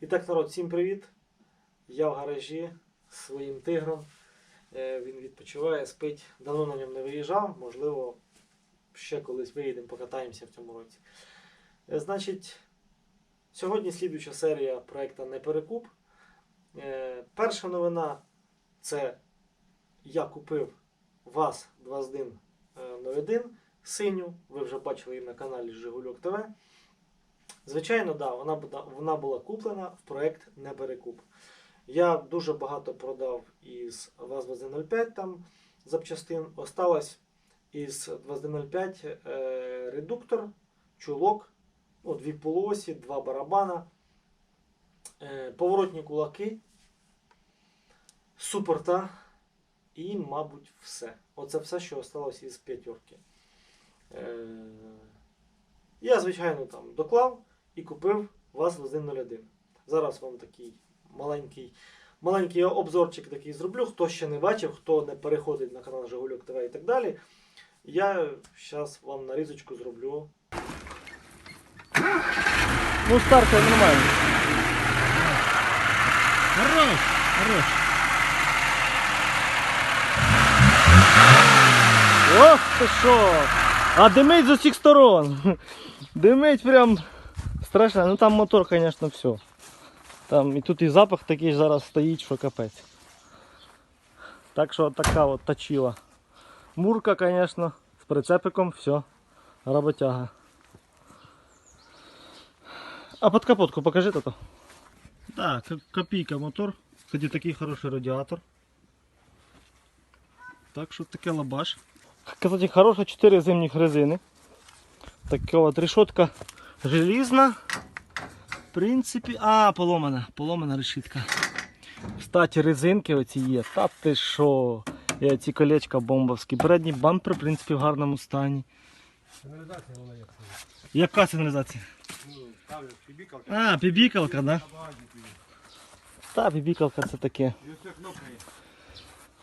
І так, народ, всім привіт. Я в гаражі з своїм тигром. Е, Він відпочиває, спить. Давно на ньому не виїжджав. Можливо, ще колись виїдемо, покатаємося в цьому році. Е, Значить, сьогодні слідуюча серія проекту Неперекуп. Е, Перша новина це я купив ВАЗ 2101 синю. Ви вже бачили її на каналі Жигульок ТВ. Звичайно, да, вона, вона була куплена в проект Неперекуп. Я дуже багато продав із ВАЗ-2105 там запчастин. Осталось із 2105 е, редуктор, чулок, ну, дві полуосі, два барабана, е, поворотні кулаки, супорта і, мабуть, все. Оце все, що осталось із п'ятерки. Е, я, звичайно, там доклав і купив ВАЗ-2101. Зараз вам такий маленький, маленький обзорчик такий зроблю. Хто ще не бачив, хто не переходить на канал Жигульок ТВ і так далі. Я зараз вам нарізочку зроблю. Ну, старка нормально. Хорош, хорош. Ох ти що! А димить з усіх сторон. Димить прям страшно. Ну там мотор, звісно, все. Там і тут і запах такий зараз стоїть, що капець. Так що така от точила. Мурка, звісно, з прицепиком, все. Роботяга. А под капотку покажи то. Так, ко- копійка мотор. Кстати, такий хороший радіатор. Так що таке лабаш. Кстати, хороша 4 зимніх резини. Така от решетка желізна. В принципі. А, поломана, поломана решітка. Кстати, резинки оці є. Та ти що? І ці колечка бомбовські. Передній бампер, в принципі, в гарному стані. Сигналізація вона як Яка сигналізація? Ставлю пібікалка. А, пібікалка, да? Є. Та, пібікалка це таке. І ось ця кнопка є.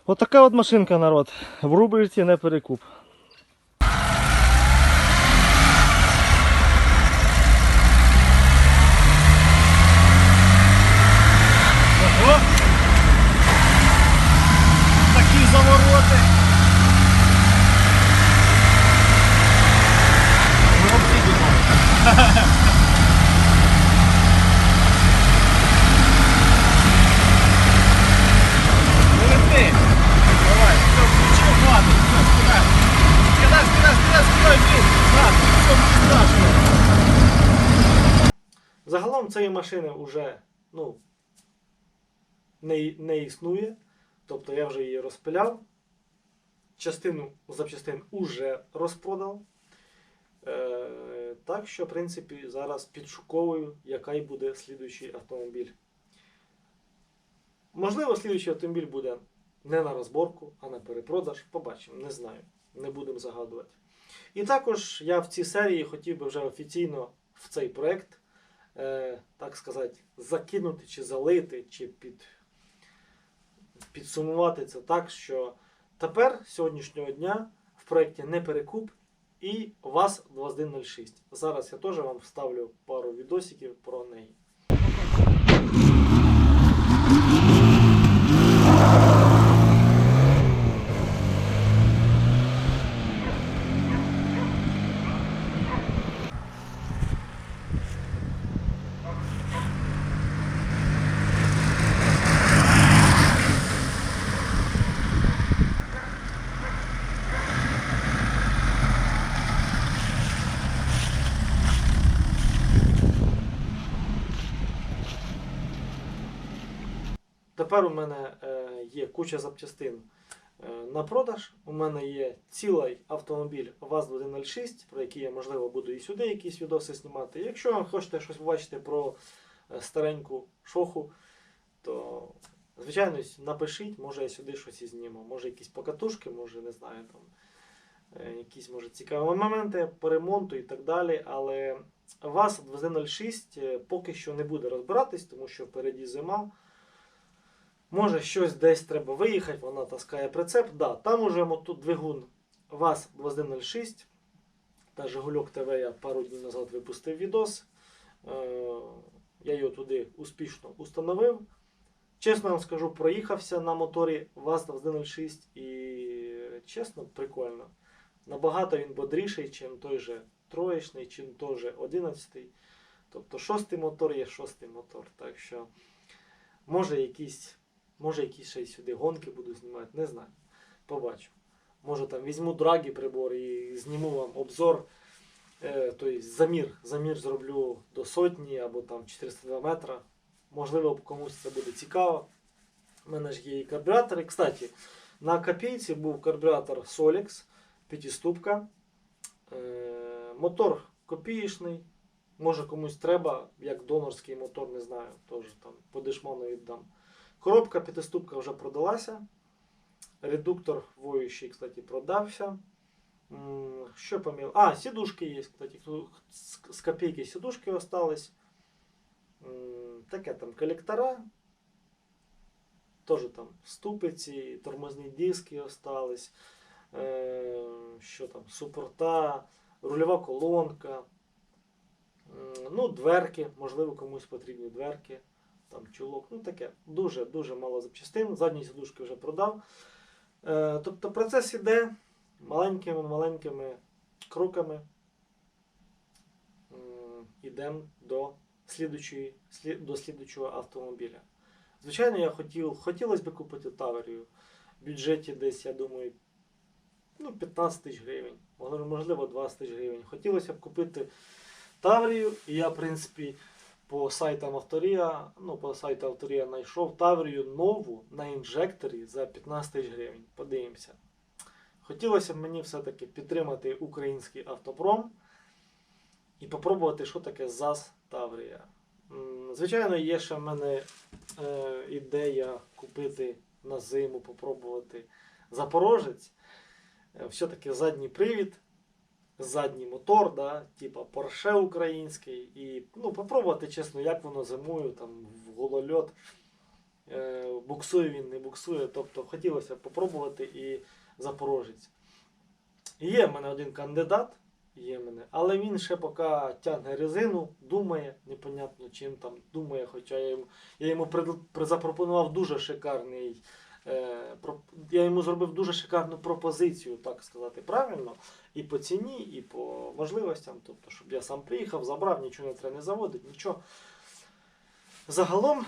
Отака от машинка, народ. В рубриці не перекуп. Загалом цієї машини вже ну, не, не існує. Тобто я вже її розпиляв. Частину запчастин уже розпродав. Е, так що, в принципі, зараз підшуковую, який буде слідуючий автомобіль. Можливо, слідуючий автомобіль буде не на розборку, а на перепродаж. Побачимо, не знаю. Не будемо загадувати. І також я в цій серії хотів би вже офіційно в цей проект, так сказати, закинути чи залити, чи під, підсумувати це так, що тепер, сьогоднішнього дня, в проєкті не перекуп і ВАЗ 2106. Зараз я теж вам вставлю пару відосиків про неї. Тепер у мене е, є куча запчастин е, на продаж. У мене є цілий автомобіль ВАЗ-2106, про який я, можливо, буду і сюди якісь відоси знімати. Якщо ви хочете щось побачити про е, стареньку шоху, то, звичайно, напишіть, може я сюди щось і зніму. Може якісь покатушки, може, не знаю, там якісь може цікаві моменти по ремонту і так далі. Але ВАЗ-2106 е, поки що не буде розбиратись, тому що впереді зима. Може, щось десь треба виїхати, вона таскає прицеп. Да, там уже тут двигун ВАЗ-2106 та Жигульок ТВ я пару днів назад випустив відос. Е, Я його туди успішно установив. Чесно вам скажу, проїхався на моторі ВАЗ-2106 і чесно, прикольно. Набагато він бодріший, чим той же троєчний, чим той же 11. Тобто шостий мотор є шостий мотор. Так що може якісь, може якісь ще сюди гонки буду знімати, не знаю. Побачу. Може там візьму драгі прибор і зніму вам обзор. Е, тобто замір, замір зроблю до сотні або там 402 метра. Можливо, комусь це буде цікаво. У мене ж є і карбюратори. Кстати, на копійці був карбюратор Solix, п'ятиступка. Е, мотор копієчний. Може комусь треба, як донорський мотор, не знаю, теж там по дешману віддам. Коробка п'ятиступка вже продалася. Редуктор воющий, кстати, продався. Що поміл? А, сідушки є, кстати. З копійки сідушки остались. Таке там колектора. Теж там ступиці, тормозні диски остались. Е, Що там? Супорта, рульова колонка. Ну, дверки, можливо, комусь потрібні дверки. Там чулок. Ну таке. Дуже-дуже мало запчастин. Задні сідушки вже продав. Е, Тобто процес іде маленькими-маленькими кроками. Йдемо до слідучої, слід, до слідучого автомобіля. Звичайно, я хотів, хотілося б купити Таврію. В бюджеті десь, я думаю, ну, 15 тисяч гривень, можливо 20 тисяч гривень. Хотілося б купити Таврію, і я, в принципі, по сайтам Авторія, ну, по сайту Авторія знайшов Таврію нову на інжекторі за 15 тисяч гривень. Подивимося. Хотілося б мені все-таки підтримати український автопром і попробувати, що таке ЗАЗ Таврія. Звичайно, є ще в мене е, ідея купити на зиму, попробувати Запорожець. Е, Все-таки задній привід, задній мотор, да, типа Porsche український. І ну, попробувати, чесно, як воно зимою, там, в голольот. Е, буксує він, не буксує. Тобто хотілося попробувати і Запорожець. Є в мене один кандидат, є мене, але він ще поки тягне резину, думає, непонятно чим там думає, хоча я йому, я йому запропонував дуже шикарний. Е, я йому зробив дуже шикарну пропозицію, так сказати, правильно, і по ціні, і по можливостям. Тобто, щоб я сам приїхав, забрав, нічого не треба не заводити, нічого. Загалом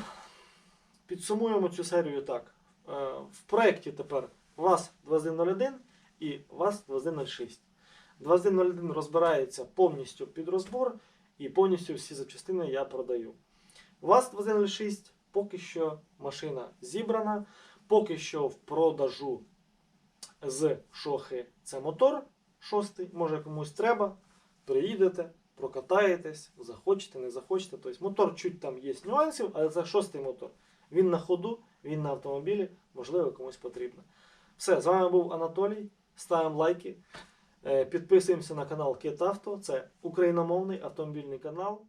підсумуємо цю серію так. Е, в проєкті тепер ВАЗ-2101 і ВАЗ-2106. 2101 розбирається повністю під розбор і повністю всі запчастини я продаю. ВАЗ-2106 поки що машина зібрана, поки що в продажу з шохи це мотор шостий, може комусь треба, приїдете, прокатаєтесь, захочете, не захочете. Тобто мотор чуть там є нюансів, але це шостий мотор. Він на ходу, він на автомобілі, можливо, комусь потрібно. Все, з вами був Анатолій. Ставимо лайки. Е, Підписуємося на канал Кит Авто. Це україномовний автомобільний канал.